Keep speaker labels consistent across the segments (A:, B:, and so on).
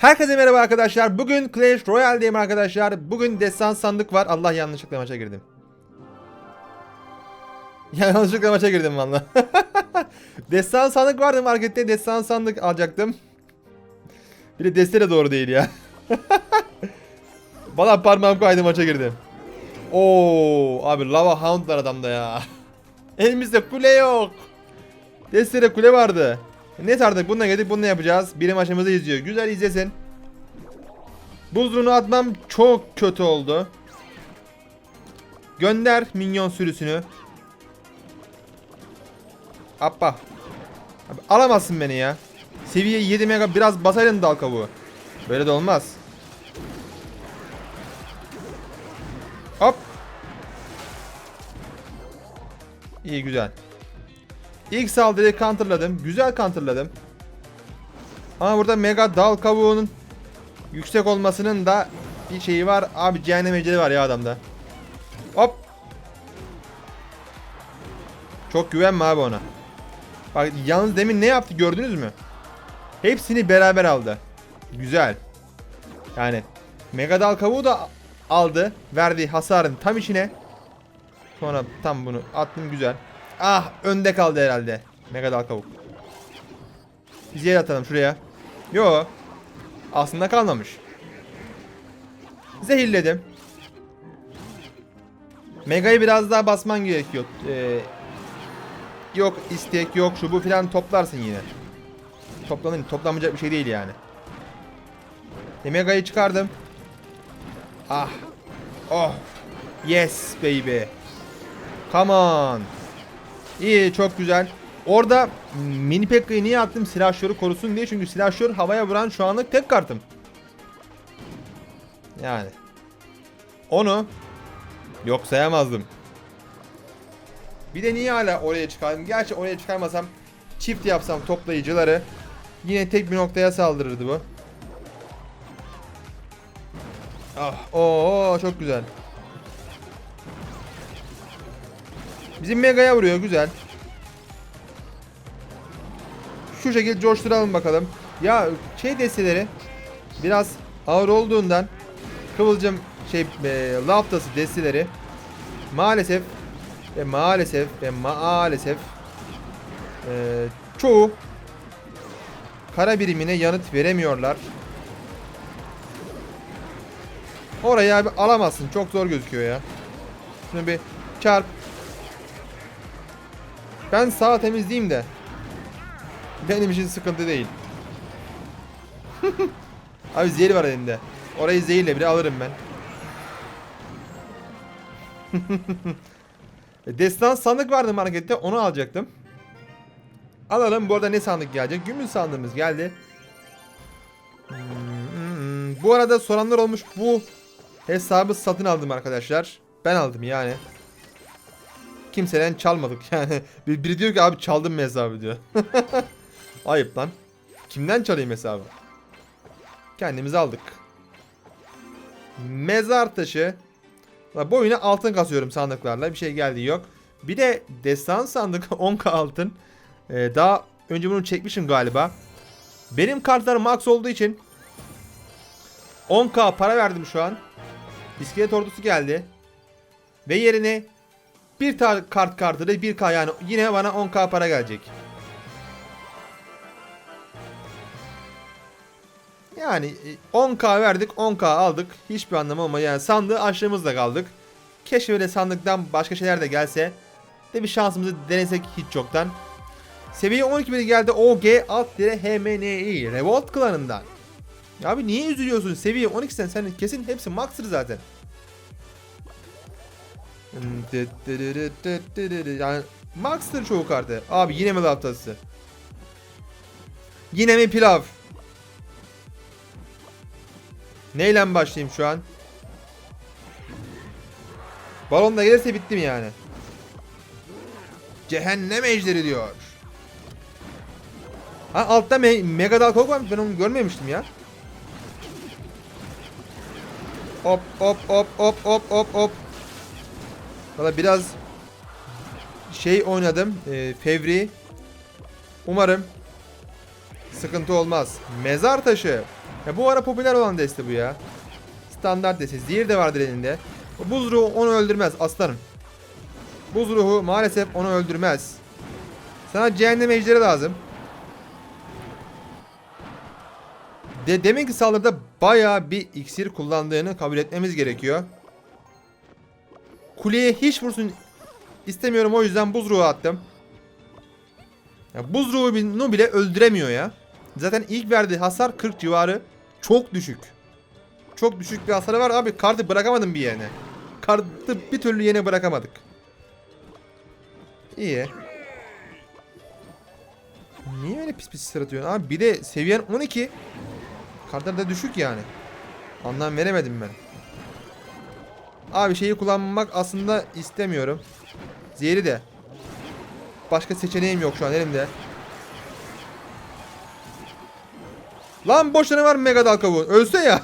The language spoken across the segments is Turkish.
A: Herkese merhaba arkadaşlar. Bugün Clash Royale'deyim arkadaşlar. Bugün destan sandık var. Allah yanlışlıkla maça girdim. Ya yanlışlıkla maça girdim valla. destan sandık vardı markette. Destan sandık alacaktım. Bir de deste de doğru değil ya. Valla parmağım kaydı maça girdim. Oo abi lava hound var adamda ya. Elimizde kule yok. Destede kule vardı. Ne artık bununla geldik bununla yapacağız. Biri maçımızı izliyor. Güzel izlesin. Buzluğunu atmam çok kötü oldu. Gönder minyon sürüsünü. Appa. Abi alamazsın beni ya. Seviye 7 mega biraz basaydın dal kabuğu. Böyle de olmaz. Hop. İyi güzel. İlk saldırıyı counterladım. Güzel counterladım. Ama burada mega dal kavuğunun yüksek olmasının da bir şeyi var. Abi cehennem ejderi var ya adamda. Hop. Çok güvenme abi ona. Bak yalnız demin ne yaptı gördünüz mü? Hepsini beraber aldı. Güzel. Yani mega dal kavuğu da aldı. Verdiği hasarın tam içine. Sonra tam bunu attım güzel. Ah önde kaldı herhalde. Mega dal kavuk. Biz yer atalım şuraya. Yo. Aslında kalmamış. Zehirledim. Mega'yı biraz daha basman gerekiyor. Ee, yok istek yok şu bu filan toplarsın yine. Toplanın toplanmayacak bir şey değil yani. E, Mega'yı çıkardım. Ah. Oh. Yes baby. Come on. İyi çok güzel. Orada mini Pekka'yı niye attım silahşörü korusun diye çünkü silahşör havaya vuran şu anlık tek kartım. Yani. Onu yok sayamazdım. Bir de niye hala oraya çıkardım? Gerçi oraya çıkarmasam çift yapsam toplayıcıları yine tek bir noktaya saldırırdı bu. Ah, oo çok güzel. Bizim Mega'ya vuruyor güzel. Şu şekilde coşturalım bakalım. Ya şey desteleri biraz ağır olduğundan Kıvılcım şey e, laftası desteleri maalesef ve maalesef ve maalesef e, çoğu kara birimine yanıt veremiyorlar. Oraya abi alamazsın. Çok zor gözüküyor ya. Şunu bir çarp. Ben sağ temizleyeyim de. Benim için sıkıntı değil. Abi zehir var elimde. Orayı zehirle bile alırım ben. Destan sandık vardı markette onu alacaktım. Alalım bu arada ne sandık gelecek? Gümüş sandığımız geldi. Hmm, Bu arada soranlar olmuş bu hesabı satın aldım arkadaşlar. Ben aldım yani. Kimseden çalmadık yani. Bir- Biri diyor ki abi çaldım mı hesabı diyor. Ayıp lan. Kimden çalayım hesabı? Kendimiz aldık. Mezar taşı. La Bu oyuna altın kasıyorum sandıklarla. Bir şey geldi yok. Bir de destan sandık 10k altın. Ee, daha önce bunu çekmişim galiba. Benim kartlarım max olduğu için 10k para verdim şu an. İskelet ordusu geldi. Ve yerine bir tane kart kartı da 1k yani yine bana 10k para gelecek. Yani e, 10k verdik 10k aldık. Hiçbir anlamı olmadı. Yani sandığı açtığımızda kaldık. Keşke öyle sandıktan başka şeyler de gelse. De bir şansımızı denesek hiç çoktan. Seviye 12 biri geldi OG alt dire HMNI Revolt klanından. Abi niye üzülüyorsun? Seviye 12'sen sen kesin hepsi max'tır zaten. Yani max'tır çoğu kartı. Abi yine mi laftası? Yine mi pilav? Neyle başlayayım şu an? Balonla gelirse bittim yani. Cehennem ejderi diyor. Ha altta me Mega Dal Kok varmış ben onu görmemiştim ya. Hop hop hop hop hop hop hop. Valla biraz şey oynadım. E, fevri. Umarım sıkıntı olmaz. Mezar taşı. Ya bu ara popüler olan deste bu ya. Standart deste. Zehir de vardır elinde. Buz ruhu onu öldürmez aslanım. Buz ruhu maalesef onu öldürmez. Sana cehennem ejderi lazım. De demek ki saldırıda bayağı bir iksir kullandığını kabul etmemiz gerekiyor. Kuleye hiç vursun istemiyorum o yüzden buz ruhu attım. Ya buz ruhunu bile öldüremiyor ya. Zaten ilk verdiği hasar 40 civarı. Çok düşük. Çok düşük bir hasarı var abi. Kartı bırakamadım bir yerine. Kartı bir türlü yine bırakamadık. İyi. Niye öyle pis pis sıratıyorsun abi? Bir de seviyen 12. Kartlar da düşük yani. Anlam veremedim ben. Abi şeyi kullanmak aslında istemiyorum. Zehri de. Başka seçeneğim yok şu an elimde. Lan boşuna var Mega Dal kavuğu? Ölse ya.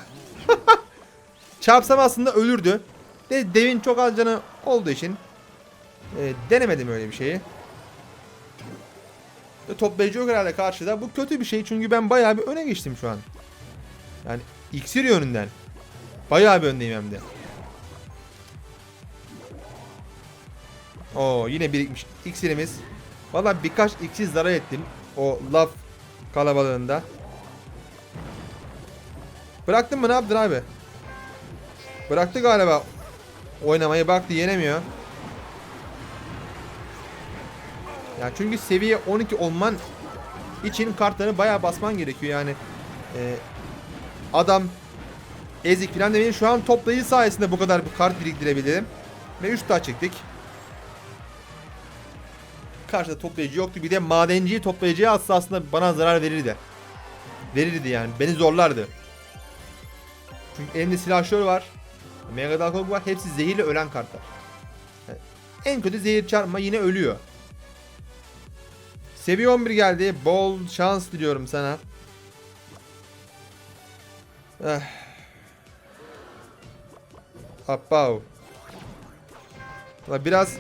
A: Çarpsam aslında ölürdü. De devin çok az canı olduğu için e, denemedim öyle bir şeyi. Ve toplayıcı yok herhalde karşıda. Bu kötü bir şey çünkü ben bayağı bir öne geçtim şu an. Yani iksir yönünden. Bayağı bir öndeyim hem de. Oo yine birikmiş iksirimiz. Valla birkaç iksir zarar ettim. O laf kalabalığında. Bıraktın mı ne yaptın abi? Bıraktı galiba. Oynamayı baktı yenemiyor. Ya çünkü seviye 12 olman için kartları bayağı basman gerekiyor yani. Ee, adam ezik falan demeyin şu an toplayıcı sayesinde bu kadar kart biriktirebilirim. Ve 3 daha çektik. Karşıda toplayıcı yoktu. Bir de madenciyi toplayıcıya atsa aslında bana zarar verirdi. Verirdi yani. Beni zorlardı. Çünkü elimde silahşör var. Mega Dalkog var. Hepsi zehirle ölen kartlar. Yani en kötü zehir çarpma yine ölüyor. Seviye 11 geldi. Bol şans diliyorum sana. Eh. Apav. Biraz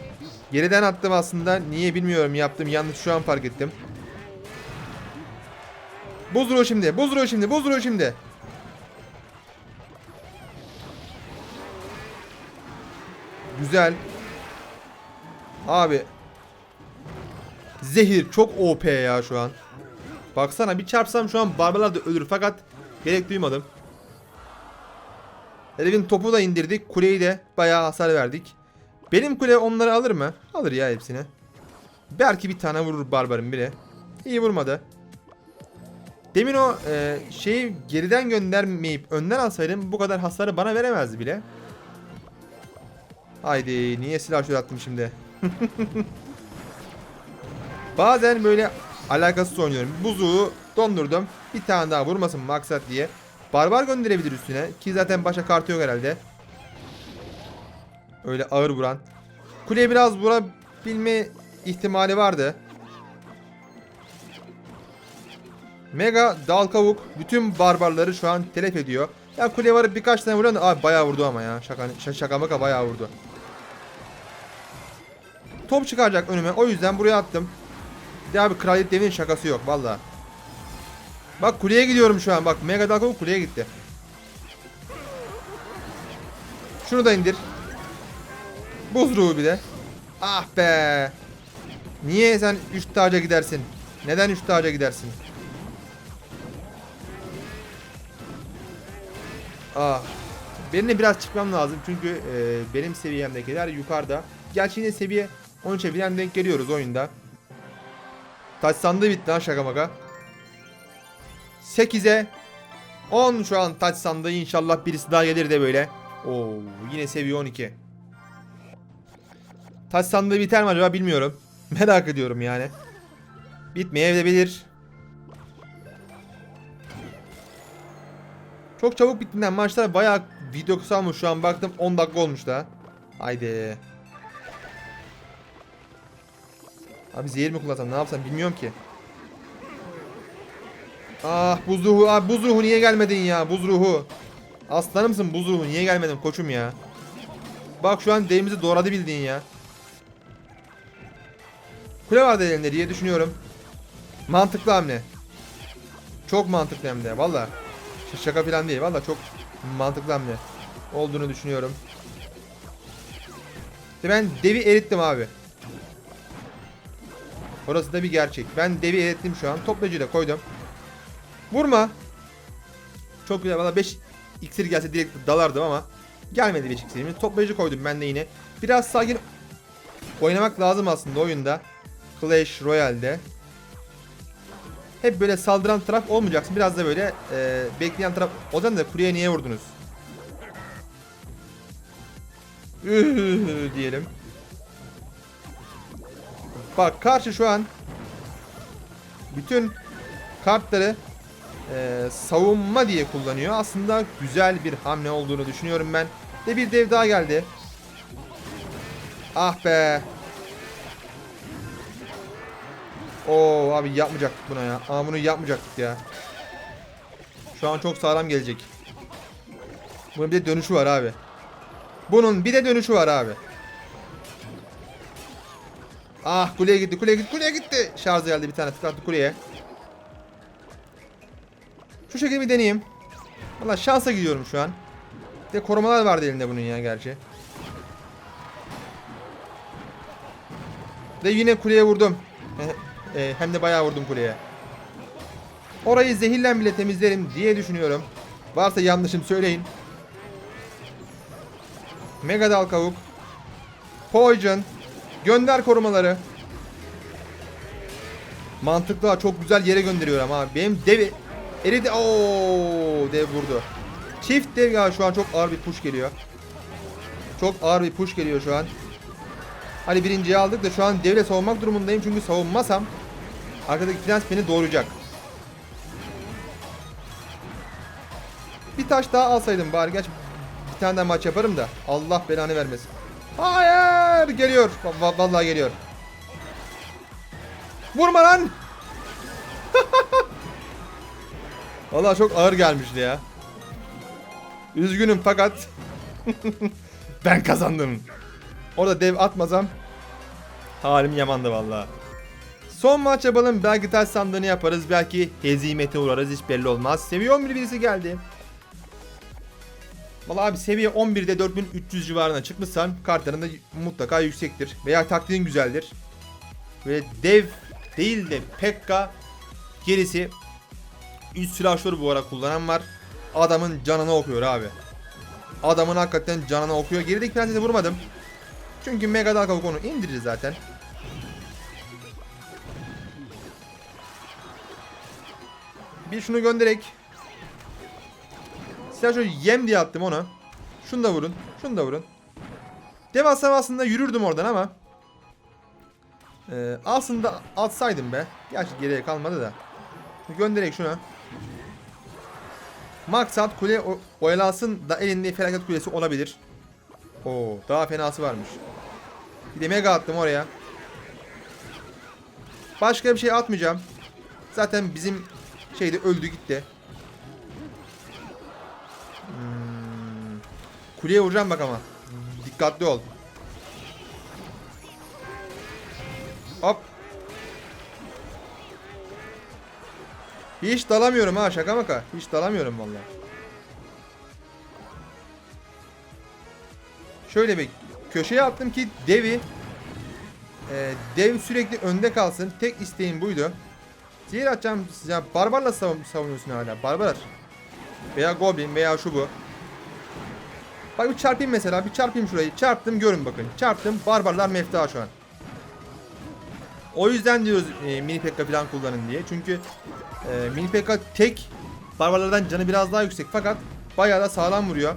A: geriden attım aslında. Niye bilmiyorum yaptım. Yanlış şu an fark ettim. Ruhu şimdi. Ruhu şimdi. Ruhu şimdi. Güzel. Abi. Zehir çok OP ya şu an. Baksana bir çarpsam şu an barbarlar da ölür fakat gerek duymadım. Elevin topu da indirdik. Kuleyi de bayağı hasar verdik. Benim kule onları alır mı? Alır ya hepsini. Belki bir tane vurur barbarın bile. İyi vurmadı. Demin o e, şeyi geriden göndermeyip önden alsaydım bu kadar hasarı bana veremezdi bile. Haydi niye silah şöyle attım şimdi? Bazen böyle alakasız oynuyorum. Buzuğu dondurdum. Bir tane daha vurmasın maksat diye. Barbar gönderebilir üstüne. Ki zaten başka kartı yok herhalde. Öyle ağır vuran. Kuleye biraz vurabilme ihtimali vardı. Mega dal kavuk bütün barbarları şu an telef ediyor. Ya kuleye varıp birkaç tane vuruyor abi bayağı vurdu ama ya. Şaka, şaka, maka bayağı vurdu. Top çıkaracak önüme. O yüzden buraya attım. Bir de abi kraliyet devinin şakası yok valla. Bak kuleye gidiyorum şu an. Bak Mega dal kavuk kuleye gitti. Şunu da indir. Buz ruhu bir de. Ah be. Niye sen 3 taca gidersin? Neden 3 taca gidersin? Ah. Benim biraz çıkmam lazım çünkü e, benim seviyemdekiler yukarıda. Gerçi yine seviye 13'e bilen denk geliyoruz oyunda. Taç sandığı bitti lan şaka maka. 8'e 10 şu an taç sandığı inşallah birisi daha gelir de böyle. Oo yine seviye 12. Taç sandığı biter mi acaba bilmiyorum. Merak ediyorum yani. Bitmeyebilir. Çok çabuk bittiğinden maçlar bayağı video kısalmış şu an baktım 10 dakika olmuş da. Haydi. Abi zehir mi kullansam ne yapsam bilmiyorum ki. Ah buz ruhu abi buz ruhu niye gelmedin ya buz ruhu. Aslanımsın buz ruhu niye gelmedin koçum ya. Bak şu an devimizi doğradı bildiğin ya. Kule vardı elinde diye düşünüyorum. Mantıklı hamle. Çok mantıklı hem de valla. Şaka falan değil. Valla çok mantıklı hamle olduğunu düşünüyorum. Ve ben devi erittim abi. Orası da bir gerçek. Ben devi erittim şu an. Toplayıcıyı da koydum. Vurma. Çok güzel. Valla 5 iksir gelse direkt dalardım ama gelmedi 5 iksirimiz. Toplayıcı koydum ben de yine. Biraz sakin oynamak lazım aslında oyunda. Clash Royale'de. Hep böyle saldıran taraf olmayacaksın. Biraz da böyle e, bekleyen taraf. O zaman da kuleye niye vurdunuz? Diyelim. Bak karşı şu an bütün kartları e, savunma diye kullanıyor. Aslında güzel bir hamle olduğunu düşünüyorum ben. Ve bir dev daha geldi. Ah be. Oo abi yapmayacaktık buna ya. Aa bunu yapmayacaktık ya. Şu an çok sağlam gelecek. Bunun bir de dönüşü var abi. Bunun bir de dönüşü var abi. Ah kuleye gitti kuleye gitti kuleye gitti. Şarj geldi bir tane tıklattı kuleye. Şu şekilde bir deneyeyim. Valla şansa gidiyorum şu an. Bir de korumalar vardı elinde bunun ya gerçi. Ve yine kuleye vurdum. E, hem de bayağı vurdum kuleye. Orayı zehirlen bile temizlerim diye düşünüyorum. Varsa yanlışım söyleyin. Mega dal kavuk. Poison. Gönder korumaları. Mantıklı çok güzel yere gönderiyorum abi. Benim dev eridi. Oo dev vurdu. Çift dev ya şu an çok ağır bir push geliyor. Çok ağır bir push geliyor şu an. Hadi birinciyi aldık da şu an devle savunmak durumundayım çünkü savunmasam arkadaki prens beni doğuracak. Bir taş daha alsaydım bari geç bir tane daha maç yaparım da Allah belanı vermesin. Hayır geliyor. Va- vallahi geliyor. Vurma lan. Vallahi çok ağır gelmişti ya. Üzgünüm fakat ben kazandım. Orada dev atmasam halim yamandı vallahi. Son maç yapalım. Belki ters sandığını yaparız. Belki hezimete uğrarız. Hiç belli olmaz. Seviye 11 birisi geldi. Vallahi abi seviye 11'de 4300 civarına çıkmışsan kartların da mutlaka yüksektir. Veya taktiğin güzeldir. Ve dev değil de Pekka gerisi üst silahşörü bu ara kullanan var. Adamın canını okuyor abi. Adamın hakikaten canını okuyor. Gerideki prensesi vurmadım. Çünkü Mega Dalga onu indirir zaten. Bir şunu gönderek. Silah şöyle yem diye attım onu. Şunu da vurun. Şunu da vurun. Dev atsam aslında yürürdüm oradan ama. Ee, aslında atsaydım be. Gerçi geriye kalmadı da. Gönderek şunu. Maksat kule oyalansın da elinde felaket kulesi olabilir. Oo, daha fenası varmış. Bir de mega attım oraya. Başka bir şey atmayacağım. Zaten bizim şeyde öldü gitti. Hmm. Kuleye vuracağım bak ama. Dikkatli ol. Hop. Hiç dalamıyorum ha şaka maka. Hiç dalamıyorum vallahi. Şöyle bir köşeye attım ki devi e, dev sürekli önde kalsın. Tek isteğim buydu. Zehir atacağım size. Barbarla savun savunuyorsun hala. Barbar. Veya Goblin veya şu bu. Bak bir çarpayım mesela. Bir çarpayım şurayı. Çarptım görün bakın. Çarptım. Barbarlar mefta şu an. O yüzden diyoruz e, mini pekka falan kullanın diye. Çünkü e, mini pekka tek barbarlardan canı biraz daha yüksek fakat bayağı da sağlam vuruyor.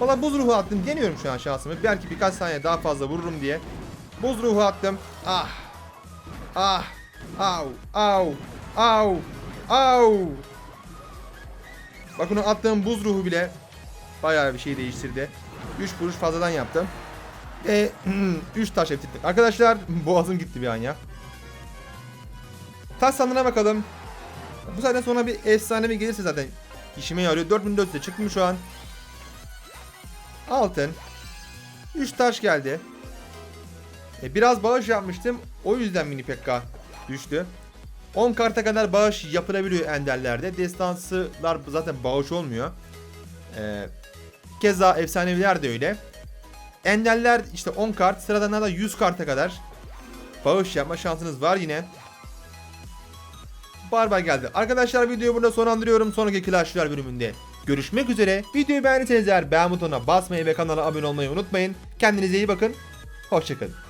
A: Valla buz ruhu attım. Deniyorum şu an şansımı. Belki birkaç saniye daha fazla vururum diye. Buz ruhu attım. Ah. Ah. Au. Au. Au. Au. Bak onu attığım buz ruhu bile bayağı bir şey değiştirdi. 3 vuruş fazladan yaptım. E 3 taş hepsi. Arkadaşlar boğazım gitti bir an ya. Taş sandığına bakalım. Bu saatten sonra bir efsane bir gelirse zaten işime yarıyor. 4400'e çıktım şu an. Altın. 3 taş geldi. E, biraz bağış yapmıştım. O yüzden mini pekka düştü. 10 karta kadar bağış yapılabiliyor enderlerde. Destansılar zaten bağış olmuyor. Ee, keza efsaneviler de öyle. Enderler işte 10 kart, sıradanlarda 100 karta kadar bağış yapma şansınız var yine. Barbar geldi. Arkadaşlar videoyu burada sonlandırıyorum. Sonraki Clash bölümünde görüşmek üzere. Videoyu beğendiyseniz eğer beğen butonuna basmayı ve kanala abone olmayı unutmayın. Kendinize iyi bakın. Hoşçakalın.